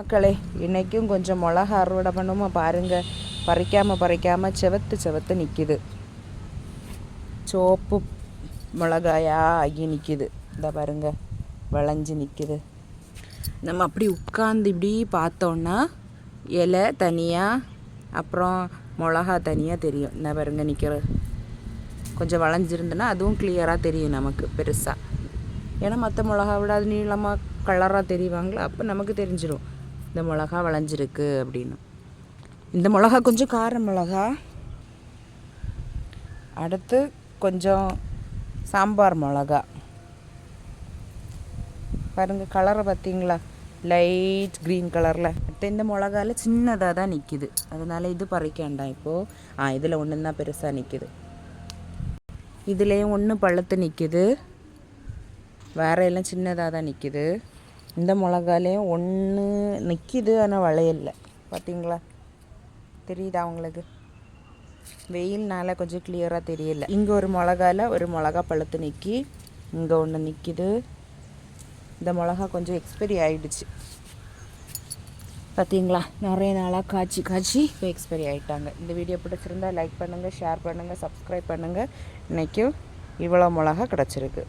மக்களே இன்றைக்கும் கொஞ்சம் மிளகா அறுவடை பண்ணுமா பாருங்கள் பறிக்காமல் பறிக்காமல் செவத்து செவத்து நிற்கிது சோப்பு மிளகாயாக ஆகி நிற்கிது இந்த பாருங்க விளைஞ்சு நிற்கிது நம்ம அப்படி உட்காந்து இப்படி பார்த்தோன்னா இலை தனியாக அப்புறம் மிளகா தனியாக தெரியும். இந்த பாருங்க நிற்கிறது கொஞ்சம் வளைஞ்சிருந்துன்னா அதுவும் கிளியராக தெரியும் நமக்கு பெருசாக ஏன்னா மற்ற மிளகா விட அது நீளமாக கலராக தெரிவாங்களா? அப்போ நமக்கு தெரிஞ்சிடும் இந்த மிளகா விளைஞ்சிருக்கு அப்படின்னு. இந்த மிளகா கொஞ்சம் கார மிளகா. அடுத்து கொஞ்சம் சாம்பார் மிளகா. பாருங்க கலரை பார்த்தீங்களா? லைட் க்ரீன் கலரில் அடுத்து இந்த மிளகால சின்னதாக தான் நிற்கிது அதனால் இது பறிக்க வேண்டாம் இப்போது ஆ இதில் ஒன்று தான் பெருசாக நிற்கிது இதுலேயும் ஒன்று பழுத்து நிற்கிது வேற எல்லாம் சின்னதாக தான் நிற்கிது இந்த மிளகாலையும் ஒன்று நிற்கிது ஆனால் வளையல. பார்த்தீங்களா தெரியுதா உங்களுக்கு? வெயில்னால கொஞ்சம் கிளியராக தெரியல. இங்கே ஒரு மிளகால ஒரு மிளகா பழுத்து நிற்கி இங்கே ஒன்று நிற்கிது இந்த மிளகா கொஞ்சம் எக்ஸ்பைரி ஆகிடுச்சு பார்த்தீங்களா நிறைய நாளாக காய்ச்சி காய்ச்சி இப்போ எக்ஸ்பைரி ஆகிட்டாங்க இந்த வீடியோ பிடிச்சிருந்தா லைக் பண்ணுங்கள் ஷேர் பண்ணுங்கள் சப்ஸ்கிரைப் பண்ணுங்கள் இன்றைக்கும் இவ்வளோ மிளகா கிடச்சிருக்கு.